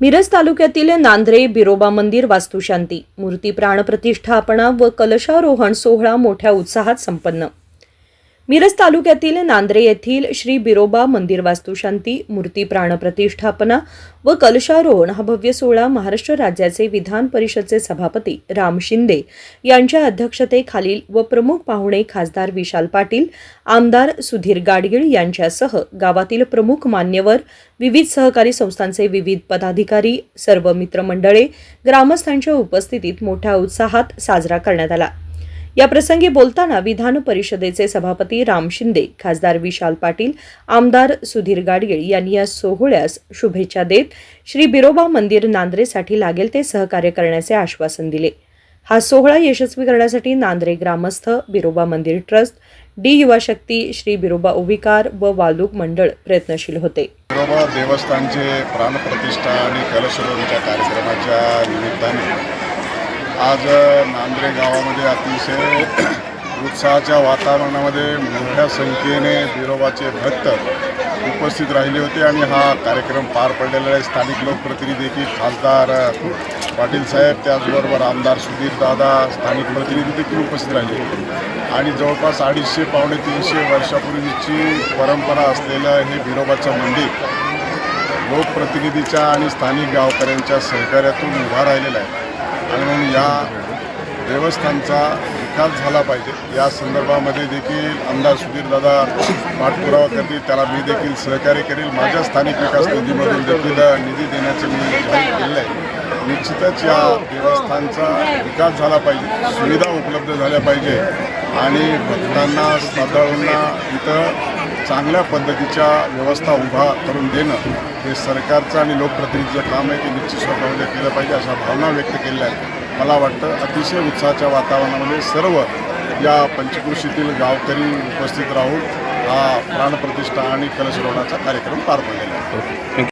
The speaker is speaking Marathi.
मिरज तालुक्यातील नांद्रे बिरोबा मंदिर वास्तुशांती. मूर्ती प्राणप्रतिष्ठापना व कलशारोहण सोहळा मोठ्या उत्साहात संपन्न. मिरज तालुक्यातील नांद्रे येथील श्री बिरोबा मंदिर वास्तुशांती मूर्ती प्राणप्रतिष्ठापना व कलशारोहण हा भव्य सोहळा महाराष्ट्र राज्याचे विधान परिषदचे सभापती राम शिंदे यांच्या अध्यक्षतेखालील व प्रमुख पाहुणे खासदार विशाल पाटील आमदार सुधीर गाडगीळ यांच्यासह गावातील प्रमुख मान्यवर विविध सहकारी संस्थांचे विविध पदाधिकारी सर्व मित्रमंडळे ग्रामस्थांच्या उपस्थितीत मोठ्या उत्साहात साजरा करण्यात आला. या प्रसंगी बोलताना विधान परिषदेचे सभापती राम शिंदे खासदार विशाल पाटील आमदार सुधीर गाडगीळ यांनी या सोहळ्यास शुभेच्छा देत श्री बिरोबा मंदिर नांद्रेसाठी लागेल ते सहकार्य करण्याचे आश्वासन दिले. हा सोहळा यशस्वी करण्यासाठी नांद्रे ग्रामस्थ बिरोबा मंदिर ट्रस्ट डी युवा शक्ती श्री बिरोबा उविकार व वालूक मंडळ प्रयत्नशील होते. देवस्थानचे प्राणप्रतिष्ठा आणि कलशरोधच्या कार्यक्रमाच्या निमित्ताने आज नांद्रे गावामध्ये अतिशय उत्साहाच्या वातावरणामध्ये मोठ्या संख्येने बिरोबाचे भक्त उपस्थित राहिले होते आणि हा कार्यक्रम पार पडलेला आहे. स्थानिक लोकप्रतिनिधी देखील खासदार पाटील साहेब त्याचबरोबर आमदार सुधीर दादा स्थानिक प्रतिनिधी देखील उपस्थित राहिले आणि जवळपास अडीचशे पावणे तीनशे वर्षापूर्वीची परंपरा असलेलं हे बिरोबाचं मंदिर लोकप्रतिनिधीच्या आणि स्थानिक गावकऱ्यांच्या सहकार्यातून उभा राहिलेला आहे. आणि म्हणून या देवस्थानचा विकास झाला पाहिजे. या संदर्भामध्ये देखील आमदार सुधीरदादा पाठपुरावा करतील. त्याला मी देखील सहकार्य करेल. माझ्या स्थानिक विकास निधीमधून देखील निधी देण्याचं मी जाहीर केलेलं आहे. निश्चितच या देवस्थानचा विकास झाला पाहिजे. सुविधा उपलब्ध झाल्या पाहिजे. आणि भक्तांना श्रद्धाळूंना इथं चांगल्या पद्धतीच्या व्यवस्था उभा करून देणं हे सरकारचं आणि लोकप्रतिनिधीचं काम आहे की निश्चित स्वतःमध्ये केलं पाहिजे अशा भावना व्यक्त केल्या आहेत. मला वाटतं अतिशय उत्साहाच्या वातावरणामध्ये सर्व या पंचकृषीतील गावकरी उपस्थित राहून हा प्राणप्रतिष्ठा आणि कलशरोहणाचा कार्यक्रम पार पडलेला आहे.